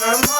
Some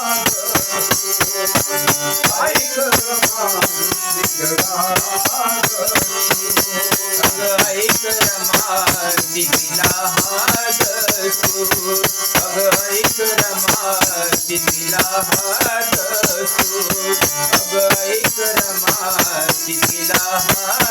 ऐकरमाती तिला हात अग ऐकरमाती तिला हात